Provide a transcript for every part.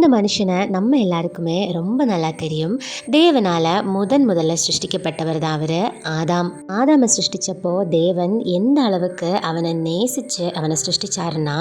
இந்த மனுஷனை நம்ம எல்லாருக்குமே ரொம்ப நல்லா தெரியும். தேவனால முதன் முதல்ல சிருஷ்டிக்கப்பட்டவர் தான் அவர் ஆதாம். ஆதாமை சிருஷ்டிச்சப்போ தேவன் எந்த அளவுக்கு அவனை நேசிச்சு அவனை சிருஷ்டிச்சாருன்னா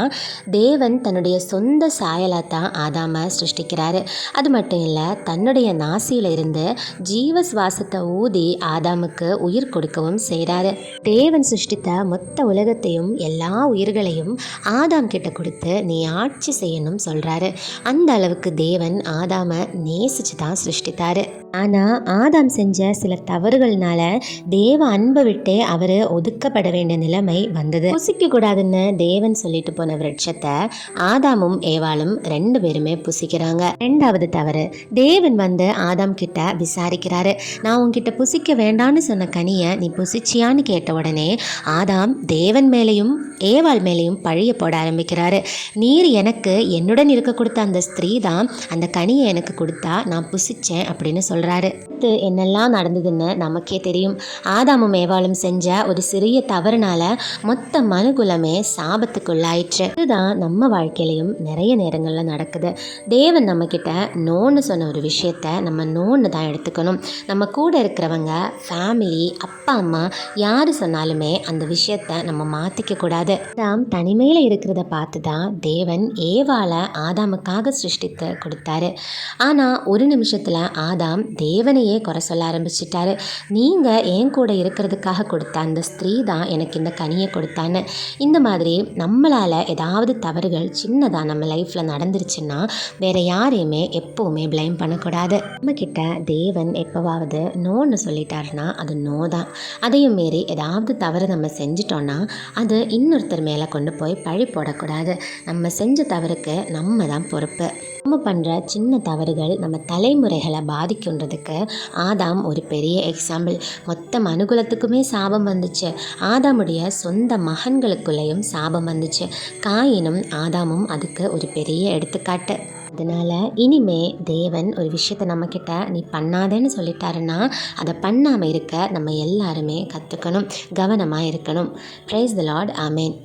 தேவன் தன்னுடைய சொந்த சாயலாக தான் ஆதாமை சிருஷ்டிக்கிறாரு. அது மட்டும் இல்லை தன்னுடைய நாசியில இருந்து ஜீவ சுவாசத்தை ஊதி ஆதாமுக்கு உயிர் கொடுக்கவும் செய்கிறாரு தேவன் சிருஷ்டித்த மொத்த உலகத்தையும் எல்லா உயிர்களையும் ஆதாம் கிட்ட கொடுத்து நீ ஆட்சி செய்யணும் சொல்றாரு. அந்த அளவுக்கு தேவன் ஆதாம நேசிச்சு தான் சிருஷ்டித்தாரு. ஆனால் ஆதாம் செஞ்ச சில தவறுகள்னால தேவ அன்பை விட்டே அவர் ஒதுக்கப்பட வேண்டிய நிலைமை வந்தது. புசிக்க கூடாதுன்னு தேவன் சொல்லிட்டு போன விருட்சத்தை ஆதாமும் ஏவாளும் ரெண்டு பேருமே புசிக்கிறாங்க. ரெண்டாவது தவறு தேவன் வந்து ஆதாம் கிட்ட விசாரிக்கிறாரு. நான் உன்கிட்ட புசிக்க வேண்டான்னு சொன்ன கனியை நீ புசிச்சியான்னு கேட்ட உடனே ஆதாம் தேவன் மேலேயும் ஏவாள் மேலேயும் பழிய போட ஆரம்பிக்கிறாரு. நீர் எனக்கு என்னுடன் இருக்க கொடுத்த அந்த ஸ்திரீ தான் அந்த கனியை எனக்கு கொடுத்தா நான் புசிச்சேன் அப்படின்னு சொல்கிறாரு அடுத்து என்னெல்லாம் நடந்ததுன்னு நமக்கே தெரியும். ஆதாமும் ஏவாளும் செஞ்ச ஒரு சிறிய தவறுனால மொத்த மனுகுலமே சாபத்துக்குள்ளாயிற்று. இதுதான் நம்ம வாழ்க்கையிலையும் நிறைய நேரங்களில் நடக்குது. தேவன் நம்மக்கிட்ட நோன்னு சொன்ன ஒரு விஷயத்த நம்ம நோன்னு தான் எடுத்துக்கணும். நம்ம கூட இருக்கிறவங்க ஃபேமிலி அப்பா அம்மா யார் சொன்னாலுமே அந்த விஷயத்த நம்ம மாற்றிக்க கூடாது. ஆதாம் தனிமையில் இருக்கிறத பார்த்து தான் தேவன் ஏவாளை ஆதாமுக்காக சிருஷ்டித்து கொடுத்தாரு. ஆனால் ஒரு நிமிஷத்தில் ஆதாம் தேவனையே குறை சொல்ல ஆரம்பிச்சிட்டாரு. நீங்கள் என் கூட இருக்கிறதுக்காக கொடுத்த அந்த ஸ்திரீ தான் எனக்கு இந்த கனியை கொடுத்தான்னு. இந்த மாதிரி நம்மளால் ஏதாவது தவறுகள் சின்னதாக நம்ம லைஃப்பில் நடந்துருச்சுன்னா வேறு யாரையுமே எப்போவுமே ப்ளைம் பண்ணக்கூடாது. நம்மக்கிட்ட தேவன் எப்போவாவது நோன்னு சொல்லிட்டாருன்னா அது நோ தான். அதையும் மீறி ஏதாவது தவறு நம்ம செஞ்சிட்டோன்னா அது இன்னொருத்தர் மேலே கொண்டு போய் பழி போடக்கூடாது. நம்ம செஞ்ச தவறுக்கு நம்ம தான் பொறுப்பு. நம்ம பண்ணுற சின்ன தவறுகள் நம்ம தலைமுறைகளை பாதிக்குன்றதுக்கு ஆதாம் ஒரு பெரிய எக்ஸாம்பிள் மொத்த மனுகுலத்துக்குமே சாபம் வந்துச்சு. ஆதாமுடைய சொந்த மகன்களுக்குள்ளேயும் சாபம் வந்துச்சு. காயினும் ஆதாமும் அதுக்கு ஒரு பெரிய எடுத்துக்காட்டு. அதனால் இனிமே தேவன் ஒரு விஷயத்தை நம்மக்கிட்ட நீ பண்ணாதேன்னு சொல்லிட்டாருன்னா அதை பண்ணாமல் இருக்க நம்ம எல்லாருமே கற்றுக்கணும் கவனமாக இருக்கணும். ப்ரைஸ் த லார்ட் ஆமேன்